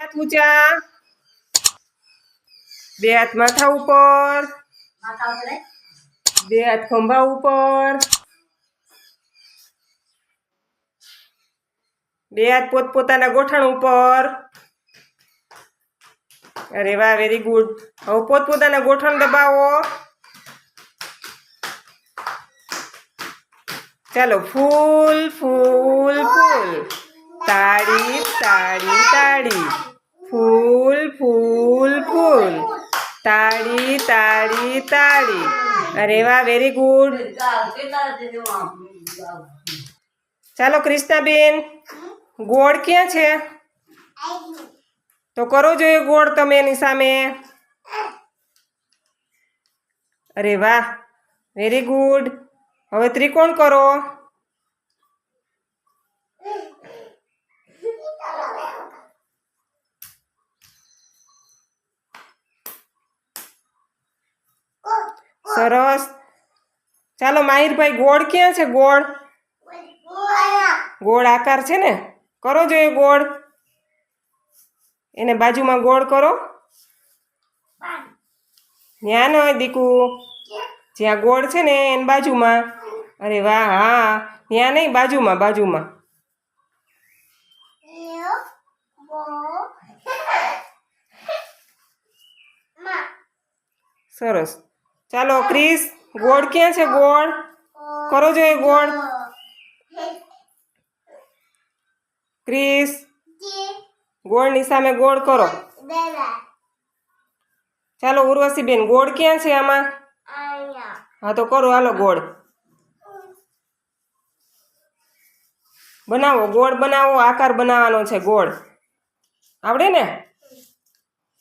હાથ ઊંચા. બે હાથ માથા ઉપર. બે હાથ ખંભા ઉપર. બે હાથ પોતપોતાના ગોઠણ ઉપર. અરે વાહ વેરી ગુડ હવે પોતપોતાના ગોઠણ દબાવો. ચાલો ફૂલ ફૂલ ફૂલ. તાળી તાળી તાળી. ફૂલ ફૂલ ફૂલ. તાળી તાળી તાળી. અરે વાહ વેરી ગુડ. ચાલો ક્રિષ્નાબેન, ગોળ ક્યાં છે? તો કરો જોઈએ ગોળ તમે એની સામે. અરે વાહ વેરી ગુડ હવે ત્રિકોણ કરો. સરસ. ચાલો માહિરભાઈ, ગોળ ક્યાં છે? ગોળ. ગોળ આકાર છે ને? કરો જોઈએ ગોળ. એને બાજુમાં ગોળ કરો. ત્યાં ન હોય દીકુ. જ્યાં ગોળ છે ને, એની બાજુમાં. અરે વાહ, હા. ત્યાં નહીં, બાજુમાં બાજુમાં. સરસ. ચાલો, ક્રિસ, ગોળ ક્યાં છે, ગોળ? કરો જોઈએ ગોળ. ક્રિસ ગોળની સામે ગોળ કરો. ચાલો ઉર્વશી બેન ગોળ ક્યાં છે આમાં? હા, તો કરો, હાલો, ગોળ. બનાવો ગોળ બનાવો, આકાર બનાવવાનો છે, ગોળ. આવડે ને?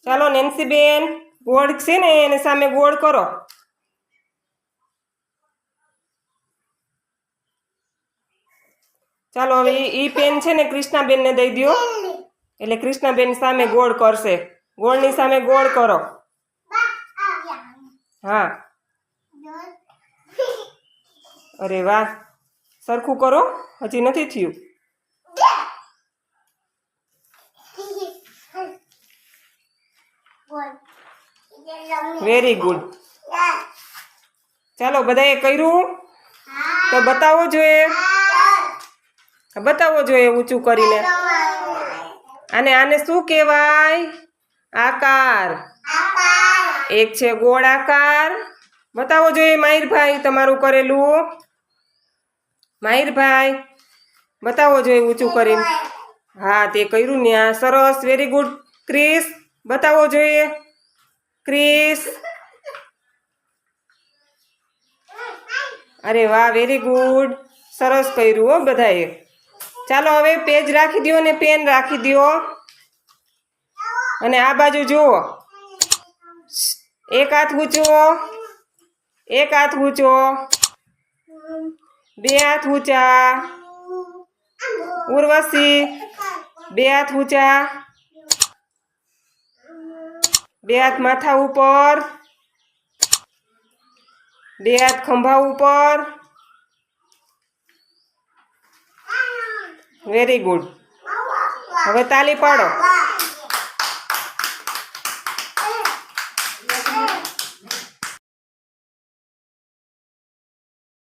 ચાલો, નેન્સીબેન, ગોળ છે ને, એની સામે ગોળ કરો. ચાલો હવે ઈ પેન છે ને કૃષ્ણાબેનને દઈ દ્યો. એટલે કૃષ્ણાબેન સામે ગોળ કરશે. ગોળની સામે ગોળ કરો. હા. અરે વાહ. સરખું કરો. હજી નથી થયું. વેરી ગુડ ચાલો બધાએ કર્યું? તો બતાવો જોઈએ. બતાવો જોઈએ ઊંચું કરીને. અને આને શું કહેવાય? આકાર. એક છે ગોળ આકાર. બતાવો જોઈએ માહિરભાઈ તમારું કરેલું. માહિરભાઈ, બતાવો જોઈએ ઊંચું કરીને. હા, તે કર્યું ને આ સરસ વેરી ગુડ ક્રિસ, બતાવો જોઈએ ક્રિસ. અરે વાહ વેરી ગુડ સરસ કર્યું હો બધાએ. ચાલો હવે પેજ રાખી દ્યો ને પેન રાખી દ્યો. અને આ બાજુ જુઓ. એક હાથ ઊંચો, એક હાથ ઊંચો, બે હાથ ઊંચા, ઉર્વશી, બે હાથ ઊંચા, બે હાથ માથા ઉપર, બે હાથ ખંભા ઉપર વેરી ગુડ હવે તાલી પાડો.